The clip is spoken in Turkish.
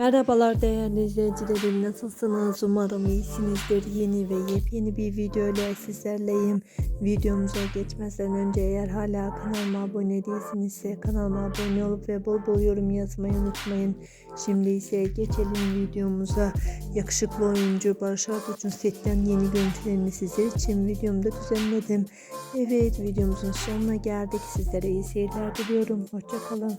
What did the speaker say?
Merhabalar değerli izleyicilerim nasılsınız? Umarım iyisinizdir. Yeni ve yepyeni bir video ile sizlerleyim. Videomuza geçmeden önce eğer hala kanalıma abone değilsinizse kanalıma abone olup ve bol bol yorum yazmayı unutmayın. Şimdi ise geçelim videomuza. Yakışıklı oyuncu Barış Arduç'un setten yeni görüntülerini sizler için videomda düzenledim. Evet videomuzun sonuna geldik. Sizlere iyi seyirler diliyorum. Hoşçakalın